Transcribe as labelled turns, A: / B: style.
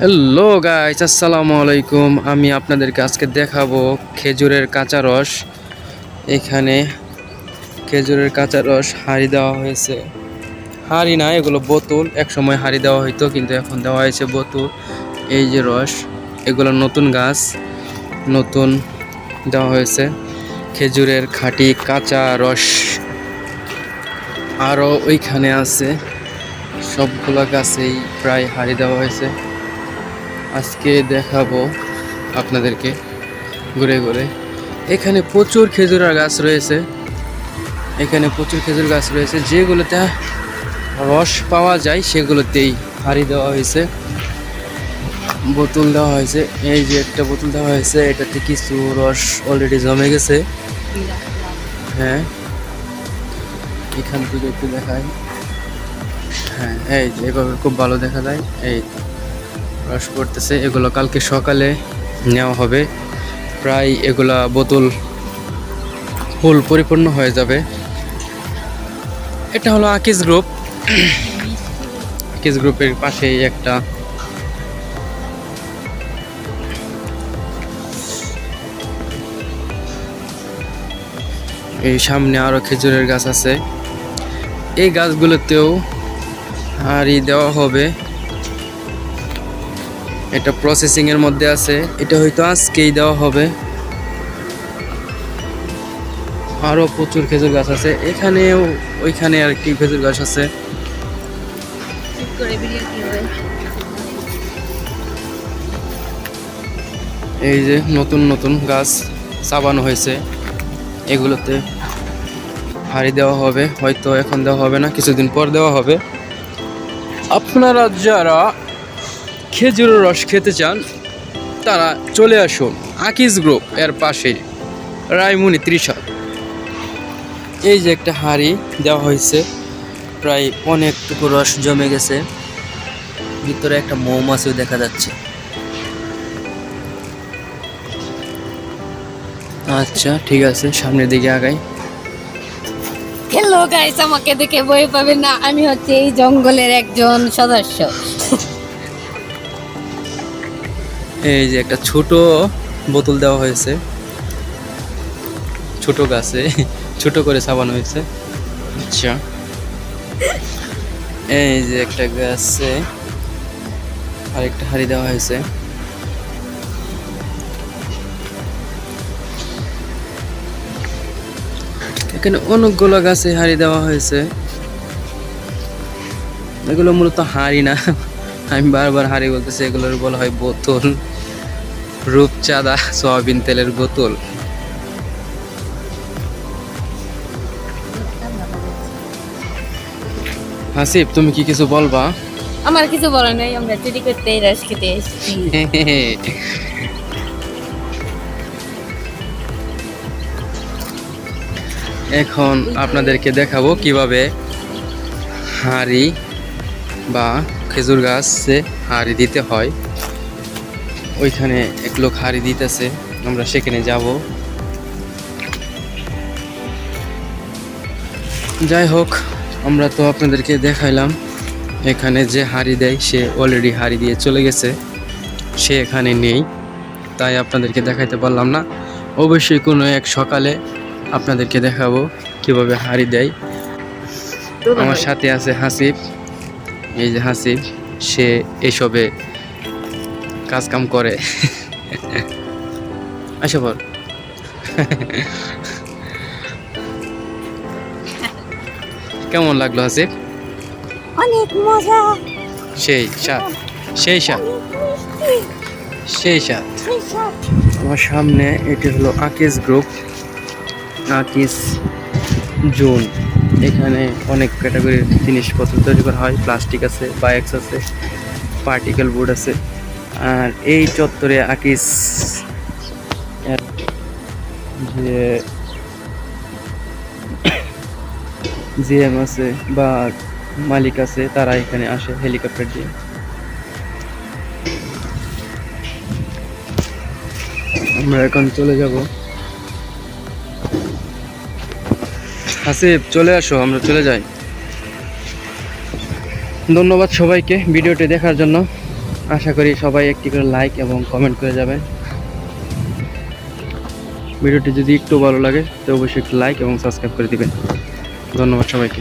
A: Hello guys আসসালামু আলাইকুম। আমি আপনাদেরকে আজকে দেখাবো খেজুরের কাঁচা রস। এখানে খেজুরের কাঁচা রস হাঁড়ি দেওয়া হয়েছে। হাঁড়ি না, এগুলো বোতল। এক সময় হাঁড়ি দেওয়া হইতো, কিন্তু এখন দেওয়া হয়েছে বোতল। এই যে রস, এগুলো নতুন গাছ, নতুন দেওয়া হয়েছে। খেজুরের খাঁটি কাঁচা রস আরও ওইখানে আছে। সবগুলো গাছেই প্রায় হাঁড়ি দেওয়া হয়েছে। আজকে দেখাবো আপনাদেরকে ঘুরে ঘুরে। এখানে প্রচুর খেজুরের গাছ রয়েছে। এখানে প্রচুর খেজুর গাছ রয়েছে। যেগুলোতে রস পাওয়া যায়, সেগুলোতেই হাঁড়ি দেওয়া হয়েছে। বোতল দেওয়া হয়েছে। এই যে একটা বোতল দেওয়া হয়েছে, এটাতে কিছু রস অলরেডি জমে গেছে। হ্যাঁ। এখান থেকে একটু দেখায় হ্যাঁ এই যে এভাবে খুব ভালো দেখা যায়। এই। রস পড়তেছে এগুলো কালকে সকালে নেওয়া হবে। প্রায় এগুলা বোতল ফুল পরিপূর্ণ হয়ে যাবে। এটা হলো আকিস গ্রুপ আকিস গ্রুপের পাশেই একটা এই সামনে আরও খেজুরের গাছ আছে। এই গাছগুলোতেও হাঁড়ি দেওয়া হবে। এটা প্রসেসিং এর মধ্যে আছে। এটা হয়তো আজকেই দেওয়া হবে। আরও প্রচুর খেজুর গাছ আছে। এখানেও ওইখানে আর কি খেজুর গাছ আছে। এই যে নতুন নতুন গাছ চাবানো হয়েছে। এগুলোতে হাড়ি দেওয়া হবে। হয়তো এখন দেওয়া হবে না কিছুদিন পর দেওয়া হবে। আপনারা যারা খেজুরের রস খেতে চান, তারা চলে আসুন আকিস গ্রুপ এর পাশে রায়মুনি ত্রিশাল এই যে একটা হাড়ি দেওয়া হয়েছে, প্রায় অনেকটুকু রস জমে গেছে, ভিতরে একটা মৌমাছিও দেখা যাচ্ছে। আচ্ছা ঠিক আছে, সামনের দিকে আগাই।
B: হ্যালো গাইস আমাকে দেখে বই পাবে না, আমি হচ্ছে এই জঙ্গলের একজন সদস্য।
A: এই যে একটা ছোট বোতল দেওয়া হয়েছে। ছোট গাছে ছোট করে সাবানো হয়েছে। আচ্ছা। এই যে একটা গাছে আরেকটা হাড়ি দেওয়া হয়েছে। এখানে অনেকগুলো গাছে হাড়ি দেওয়া হয়েছে। এগুলো মূলত হাড়ি না। আমি বারবার হাড়ি বলতেছি এগুলোর বলা হয় বোতল। রূপচাঁদা সয়াবিন তেলের বোতল। হাসিব তুমি কি কিছু বলবা?
B: আমার কিছু বলার নাই আমরা চুরি করতে রস খেতে এসেছি।
A: এখন আপনাদেরকে দেখাবো কীভাবে হাঁড়ি বা খেজুর গাছে হাঁড়ি দিতে হয়। ওইখানে এক লোক হাঁড়ি দিতেছে, আমরা সেখানে যাব। যাই হোক, আমরা তো আপনাদেরকে দেখাইলাম, এখানে যে হাঁড়ি দেয়, সে অলরেডি হাঁড়ি দিয়ে চলে গেছে, সে এখানে নেই, তাই আপনাদেরকে দেখাইতে পারলাম না। অবশ্যই কোনো এক সকালে আপনাদেরকে দেখাবো কীভাবে হাঁড়ি দেয়। আমার সাথে আছে হাসিব এই যে হাসিব সে এসবে কাজ কাম করে। আসো বল। কেমন লাগল আসিফ
B: অনেক মজা।
A: সেই সাত সেই সাত সেই সাত আমার সামনে এটি হলো আকিস গ্রুপ আকিস জোন। এখানে অনেক ক্যাটাগরির জিনিসপত্র তৈরি করা হয় প্লাস্টিক আছে বায়াক্স আছে পার্টিকেল বোর্ড আছে। আর এই চত্বরে আকিস যে জিএম আছে বা মালিক আছে, তারা এখানে আসে হেলিকপ্টার দিয়ে। আমরা এখন চলে যাব। হাসিব চলে আসো, আমরা চলে যাই। ধন্যবাদ সবাইকে ভিডিওটি দেখার জন্য। আশা করি সবাই একটি করে লাইক এবং কমেন্ট করে যাবেন। ভিডিওটি যদি একটু ভালো লাগে, তো অবশ্যই একটু লাইক এবং সাবস্ক্রাইব করে দিবেন। ধন্যবাদ সবাইকে।